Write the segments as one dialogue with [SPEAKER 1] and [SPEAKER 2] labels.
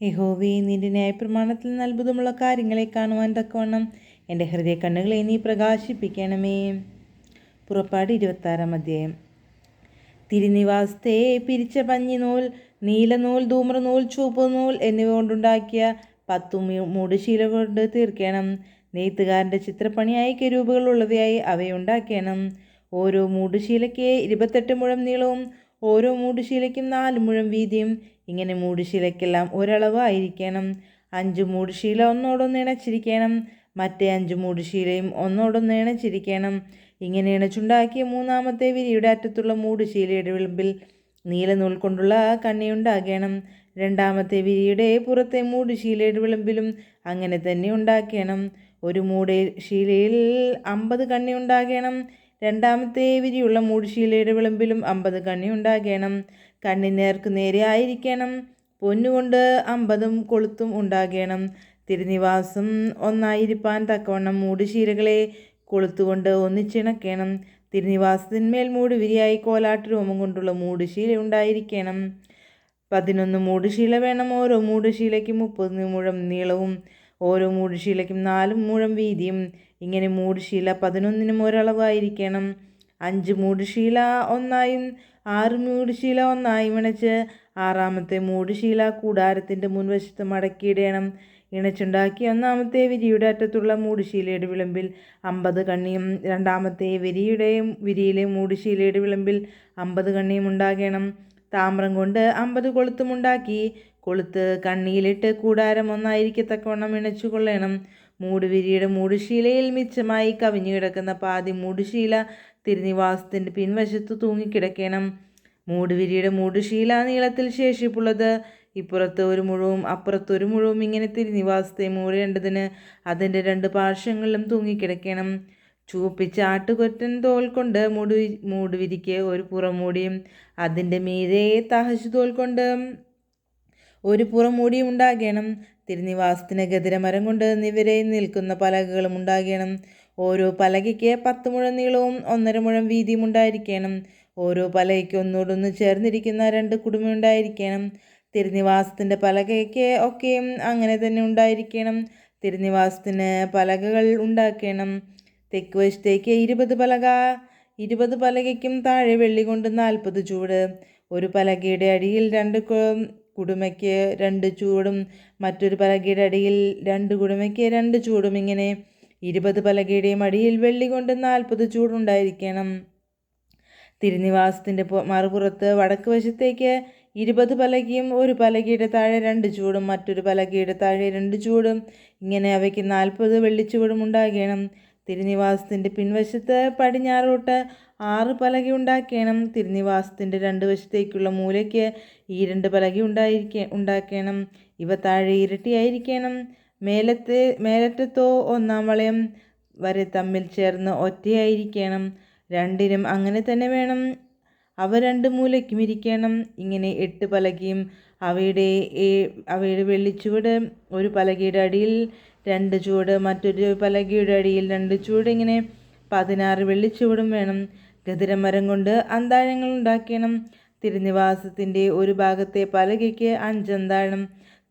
[SPEAKER 1] യഹോവേ നിന്റെ ന്യായപ്രമാണത്തിൽ നിന്ന് അത്ഭുതമുള്ള കാര്യങ്ങളെ കാണുവാൻ തക്കവണ്ണം എന്റെ ഹൃദയ കണ്ണുകളെ നീ പ്രകാശിപ്പിക്കണമേ. പുറപ്പാട് ഇരുപത്താറാം അധ്യായം. തിരുനിവാസത്തെ പിരിച്ച പഞ്ഞിനൂൽ നീലനൂൽ ധൂമ്രനൂൽ ചുവപ്പ് നൂൽ എന്നിവ കൊണ്ടുണ്ടാക്കിയ പത്തു മൂടുശീല കൊണ്ട് തീർക്കണം. നെയ്ത്തുകാരന്റെ ചിത്രപ്പണിയായി കരൂപുകൾ ഉള്ളവയായി അവയുണ്ടാക്കണം ഓരോ മൂടുശീലയ്ക്ക് ഇരുപത്തെട്ട് മുഴം നീളവും ഓരോ മൂടുശീലയ്ക്കും നാല് മുഴം വീതിയും. ഇങ്ങനെ മൂടുശീലയ്ക്കെല്ലാം ഒരളവ് ആയിരിക്കണം അഞ്ച് മൂടുശീല ഒന്നോടൊന്ന് ഇണച്ചിരിക്കണം. മറ്റേ അഞ്ച് മൂടുശീലയും ഒന്നോടൊന്ന് ഇണച്ചിരിക്കണം. ഇങ്ങനെ ഇണച്ചുണ്ടാക്കിയ മൂന്നാമത്തെ വിരിയുടെ അറ്റത്തുള്ള മൂടുശീലയുടെ വിളിമ്പിൽ നീലനൂൽ കൊണ്ടുള്ള കണ്ണിയുണ്ടാകണം. രണ്ടാമത്തെ വിരിയുടെ പുറത്തെ മൂടുശീലയുടെ വിളിമ്പിലും അങ്ങനെ തന്നെ ഉണ്ടാക്കണം. ഒരു മൂട് ശീലയിൽ അമ്പത് കണ്ണി ഉണ്ടാകണം രണ്ടാമത്തെ വിരിയുള്ള മൂടുശീലയുടെ വിളമ്പിലും അമ്പത് കണ്ണി ഉണ്ടാകണം. കണ്ണി നേർക്ക് നേരെ ആയിരിക്കണം. പൊന്നുകൊണ്ട് അമ്പതും കൊളുത്തും ഉണ്ടാകണം. തിരുനിവാസം ഒന്നായിരിക്കാൻ തക്കവണ്ണം മൂടുശീലകളെ കൊളുത്തുകൊണ്ട് ഒന്നിച്ചിണക്കണം. തിരുനിവാസത്തിന്മേൽ മൂടുവിരിയായി കോലാട്ട് രോമം കൊണ്ടുള്ള മൂടുശീല ഉണ്ടായിരിക്കണം. പതിനൊന്ന് മൂടുശീല വേണം. ഓരോ മൂടുശീലയ്ക്ക് മുപ്പത് മുഴം നീളവും ഓരോ മൂടുശീലയ്ക്കും നാല് മുഴം വീതിയും. ഇങ്ങനെ മൂടുശീല പതിനൊന്നിനും ഒരളവായിരിക്കണം. അഞ്ച് മൂടുശീല ഒന്നായും ആറ് മൂടുശീല ഒന്നായും ഇണച്ച് ആറാമത്തെ മൂടുശീല കൂടാരത്തിന്റെ മുൻവശത്ത് മടക്കിയിടണം. ഇണച്ചുണ്ടാക്കി ഒന്നാമത്തെ വിരിയുടെ അറ്റത്തുള്ള മൂടുശീലയുടെ വിളമ്പിൽ അമ്പത് കണ്ണിയും രണ്ടാമത്തെ വിരിയുടെയും വിരിയിലെ മൂടുശീലയുടെ വിളമ്പിൽ അമ്പത് കണ്ണിയും ഉണ്ടാകണം. താമ്രം കൊണ്ട് അമ്പത് കൊളുത്തുമുണ്ടാക്കി കൊളുത്ത് കണ്ണിയിലിട്ട് കൂടാരം ഒന്നായിരിക്കത്തക്കവണ്ണം ഇണച്ചു കൊള്ളണം. മൂടുവിരിയുടെ മൂടുശീലയിൽ മിച്ചമായി കവിഞ്ഞു കിടക്കുന്ന പാതി മൂടുശീല തിരുനിവാസത്തിന്റെ പിൻവശത്ത് തൂങ്ങിക്കിടക്കണം. മൂടുവിരിയുടെ മൂടുശീല നീളത്തിൽ ശേഷിപ്പുള്ളത് ഇപ്പുറത്ത് ഒരു മുഴുവും അപ്പുറത്ത് ഒരു മുഴുവും ഇങ്ങനെ തിരുനിവാസത്തെ മൂടേണ്ടതിന് അതിന്റെ രണ്ട് പാർശ്വങ്ങളിലും തൂങ്ങിക്കിടക്കണം. ചൂപ്പിച്ച ആട്ടുകൊറ്റൻ തോൽ കൊണ്ട് മൂടു മൂടുവിരിക്ക് ഒരു പുറമൂടിയും അതിന്റെ മീരെ തഹശു തോൽ കൊണ്ട് ഒരു പുറം പുറമൂടിയും ഉണ്ടാകണം. തിരുനിവാസത്തിന് ഗതിരമരം കൊണ്ട് നിവരെ നിൽക്കുന്ന പലകകളും ഉണ്ടാകണം. ഓരോ പലകയ്ക്ക് പത്ത് മുഴം നീളവും ഒന്നര മുഴം വീതിയും ഉണ്ടായിരിക്കണം. ഓരോ പലകയ്ക്ക് ഒന്നോടൊന്ന് ചേർന്നിരിക്കുന്ന രണ്ട് കുടുംബം ഉണ്ടായിരിക്കണം. തിരുനിവാസത്തിന്റെ പലകയ്ക്ക് ഒക്കെയും അങ്ങനെ തന്നെ ഉണ്ടായിരിക്കണം. തിരുനിവാസത്തിന് പലകകൾ ഉണ്ടാക്കണം തെക്ക് വശത്തേക്ക് ഇരുപത് പലക ഇരുപത് പലകയ്ക്കും താഴെ വെള്ളി കൊണ്ട് നാൽപ്പത് ചൂട്. ഒരു പലകയുടെ അടിയിൽ രണ്ട് കുടുമയ്ക്ക് രണ്ട് ചൂടും മറ്റൊരു പലകയുടെ അടിയിൽ രണ്ട് കുടുമയ്ക്ക് രണ്ട് ചൂടും. ഇങ്ങനെ ഇരുപത് പലകയുടെയും അടിയിൽ വെള്ളി കൊണ്ട് നാൽപ്പത് ചൂടുണ്ടായിരിക്കണം തിരുനിവാസത്തിന്റെ മറുപുറത്ത് വടക്ക് വശത്തേക്ക് ഇരുപത് പലകയും ഒരു പലകയുടെ താഴെ രണ്ട് ചൂടും മറ്റൊരു പലകയുടെ താഴെ രണ്ട് ചൂടും. ഇങ്ങനെ അവയ്ക്ക് നാൽപ്പത് വെള്ളിച്ചൂടും ഉണ്ടാകണം. തിരുനിവാസത്തിന്റെ പിൻവശത്ത് പടിഞ്ഞാറോട്ട് ആറ് പലക ഉണ്ടാക്കണം. തിരുനിവാസത്തിന്റെ രണ്ട് വശത്തേക്കുള്ള മൂലയ്ക്ക് ഈ രണ്ട് പലക ഉണ്ടായിരിക്ക ഉണ്ടാക്കണം. ഇവ താഴെ ഇരട്ടിയായിരിക്കണം. മേലത്തെ മേലറ്റത്തോ ഒന്നാം വളയം വരെ തമ്മിൽ ചേർന്ന് ഒറ്റയായിരിക്കണം. രണ്ടിനും അങ്ങനെ തന്നെ വേണം. അവ രണ്ട് മൂലയ്ക്കും ഇരിക്കണം. ഇങ്ങനെ എട്ട് പലകയും അവയുടെ അവയുടെ വെള്ളിച്ചുവട് ഒരു പലകയുടെ അടിയിൽ രണ്ട് ചുവട് മറ്റൊരു പലകയുടെ അടിയിൽ രണ്ട് ചുവട്. ഇങ്ങനെ പതിനാറ് വെള്ളിച്ചുവടും വേണം. ഗതിരമരം കൊണ്ട് അന്താഴങ്ങൾ ഉണ്ടാക്കണം തിരുനിവാസത്തിന്റെ ഒരു ഭാഗത്തെ പലകയ്ക്ക് അഞ്ചന്താഴം.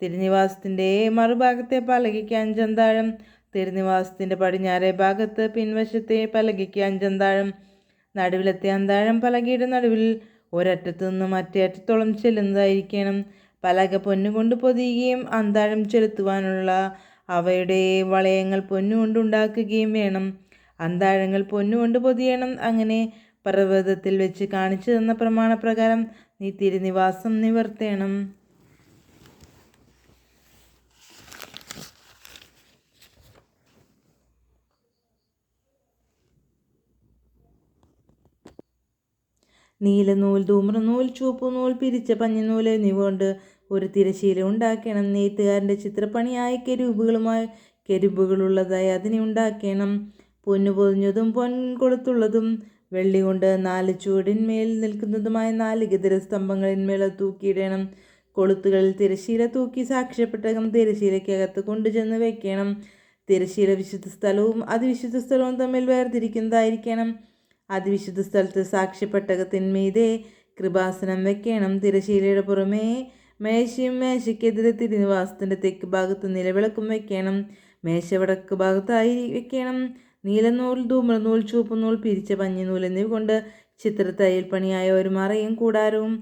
[SPEAKER 1] തിരുനിവാസത്തിന്റെ മറുഭാഗത്തെ പലകയ്ക്ക് അഞ്ചന്താഴം. തിരുനിവാസത്തിന്റെ പടിഞ്ഞാറേ ഭാഗത്ത് പിൻവശത്തെ പലകയ്ക്ക് അഞ്ചന്താഴം. നടുവിലത്തെ അന്താഴം പലകയുടെ നടുവിൽ ഒരറ്റത്തു നിന്ന് മറ്റേ അറ്റത്തോളം ചെല്ലുന്നതായിരിക്കണം. പലക പൊന്നുകൊണ്ട് പൊതിയുകയും അന്താഴം ചെലുത്തുവാനുള്ള അവയുടെ വളയങ്ങൾ പൊന്നുകൊണ്ട് ഉണ്ടാക്കുകയും വേണം. അന്താഴങ്ങൾ പൊന്നുകൊണ്ട് പൊതിയണം. അങ്ങനെ പർവതത്തിൽ വെച്ച് കാണിച്ചു തന്ന പ്രമാണപ്രകാരം നീ തിരുനിവാസം നിവർത്തേണം. നീലനൂൽ ധൂമ്രനൂൽ ചുവപ്പുനൂൽ പിരിച്ച പഞ്ഞനൂൽ എന്നിവ കൊണ്ട് ഒരു തിരശീല ഉണ്ടാക്കണം. നെയ്ത്തുകാരന്റെ ചിത്രപ്പണിയായ കെരുവുകളുമായി കെരുവുകളുള്ളതായി അതിനെ ഉണ്ടാക്കണം. പൊന്നു പൊതിഞ്ഞതും പൊൻ കൊളുത്തുള്ളതും വെള്ളി കൊണ്ട് നാല് ചുവടിന്മേൽ നിൽക്കുന്നതുമായ നാല് ഗതിര സ്തംഭങ്ങളിന്മേൽ തൂക്കിയിടണം. കൊളുത്തുകളിൽ തിരശീല തൂക്കി സാക്ഷ്യപ്പെട്ടകം തിരശീലയ്ക്കകത്ത് കൊണ്ടുചെന്ന് വെക്കണം. തിരശീല വിശുദ്ധ സ്ഥലവും അതിവിശുദ്ധ സ്ഥലവും തമ്മിൽ വേർതിരിക്കുന്നതായിരിക്കണം. അതിവിശുദ്ധ സ്ഥലത്ത് സാക്ഷ്യപ്പെട്ടകത്തിന്മീതെ കൃപാസനം വെക്കണം. തിരശീലയുടെ പുറമേ മേശയും മേശയ്ക്കെതിരെ തിരുനിവാസത്തിന്റെ തെക്ക് ഭാഗത്ത് നിലവിളക്കും വെക്കണം. മേശ വടക്ക് ഭാഗത്തായി വെക്കണം. നീലനൂൽ ധൂമ്രനൂൽ ചുവപ്പുനൂൽ പിരിച്ച പഞ്ഞിനൂൽ എന്നിവ കൊണ്ട് ചിത്രത്തയ്യൽ പണിയായ ഒരു മറയും കൂടാരവും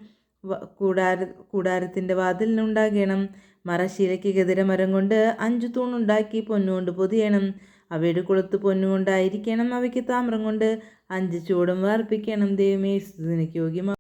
[SPEAKER 1] കൂടാര കൂടാരത്തിന്റെ വാതിലിനുണ്ടാകണം മറശീലയ്ക്ക് ഗതിരമരം കൊണ്ട് അഞ്ചു തൂണുണ്ടാക്കി പൊന്നുകൊണ്ട് പൊതിയണം. അവയുടെ കുളത്ത് പൊന്നുകൊണ്ടായിരിക്കണം അവയ്ക്ക് താമ്രം കൊണ്ട് അഞ്ച് ചൂടും വാർപ്പിക്കണം ദൈവമേ സ്തുതിക്ക് യോഗ്യമാ